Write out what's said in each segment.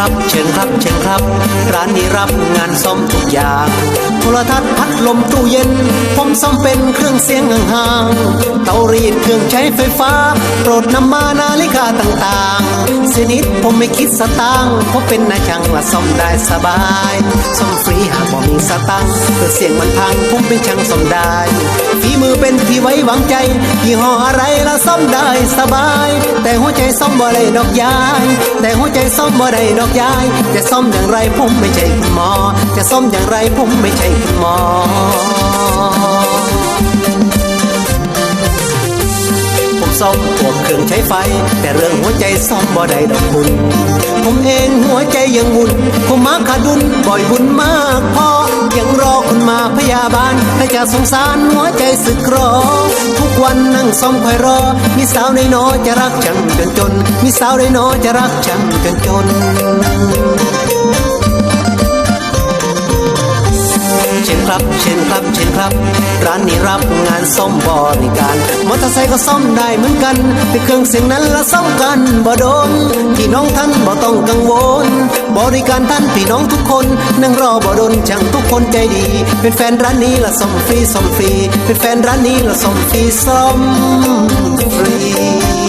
ครับ เชิญครับ เชิญครับ ร้านนี้รับงานซ่อมทุกอย่าง โทรทัศน์พัดลมตู้เย็น ผมซ่อมเป็นเครื่องเสียงห่างๆเตารีดเครื่องใช้ไฟฟ้า โปรดนำมานาฬิกาต่างๆ สนิทผมไม่คิดสตางค์เพราะเป็นนายช่างละซ่อมได้สบายซ่อมฟรีหากบ่มีสตังค์เกิดเสียงมันพังผมเป็นช่างซ่อมได้ฝีมือเป็นที่ไว้วางใจยี่ห้ออะไรละซ่อมได้สบาย แต่หัวใจซ่อมบ่ได้ดอกยาย แต่หัวใจซ่อมบ่ได้ดอกยาย จะซ่อมอย่างไรผมไม่ใช่คุณหมอ จะซ่อมอย่างไรผมไม่ใช่คุณหมอผมซ่อมพวกเครื่องใช้ไฟ แต่เรื่องหัวใจซ่อมบ่ได้ดอกคุณ ผมเอง ใจยังวุ่นผมมาขาดุนบ่อยบุญมากพอยังรอคุณมาพยาบาลให้จะสงสารหัวใจสึกรอ ทุกวันนั่งซ้อมคอยรอ มีสาวในน้อยจะรักฉันจนจน มีสาวในน้อยจะรักฉันจนจน ครับ เชิญครับ เชิญครับ ร้านนี้รับงานซ่อมบริการ มอเตอร์ไซค์ก็ซ่อมได้เหมือนกันแต่เครื่องเสียงนั้นละซ่อมกันบ่โดนพี่น้องท่านบ่ต้องกังวล บริการท่านพี่น้องทุกคน นั่งรอบ่โดนช่างทุกคนใจดี เป็นแฟนร้านนี้ละซ่อมฟรีซ่อมฟรี เป็นแฟนร้านนี้ละซ่อมฟรีซ่อมฟรี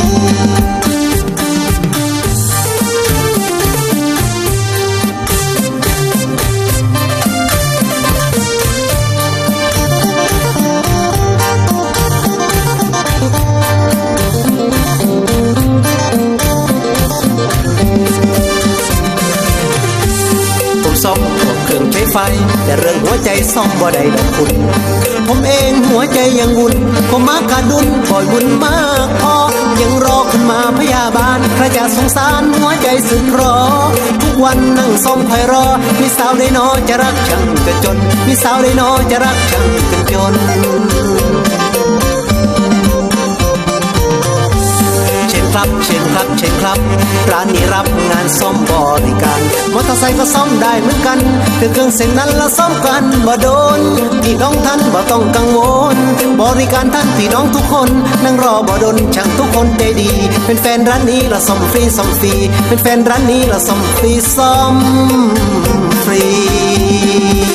ผมซ่อมพวกเครื่องใช้ไฟ แต่เรื่องหัวใจซ่อมบ่ได้ดอกคุณผมเองหัวใจยังวุ่นผมมาขาดดุนบ่อยบุญมากพอยังรอขึ้นมาพยาบาลใครจะสงสารหัวใจสึกรอ ทุกวันนั่งซ่อมคอยรอ มีสาวได้น้อยจะรักฉันจนจนมีสาวได้น้อยจะรักฉันจนจน ครับ เชิญครับ เชิญครับ ร้านนี้รับงานซ่อมบริการ มอเตอร์ไซค์ก็ซ่อมได้เหมือนกันแต่เครื่องเสียงนั้นละซ่อมกันบ่โดน พี่น้องท่านบ่ต้องกังวล บริการท่านพี่น้องทุกคน นั่งรอบ่โดนช่างทุกคนใจดี เป็นแฟนร้านนี้ละซ่อมฟรีซ่อมฟรี เป็นแฟนร้านนี้ละซ่อมฟรีซ่อมฟรี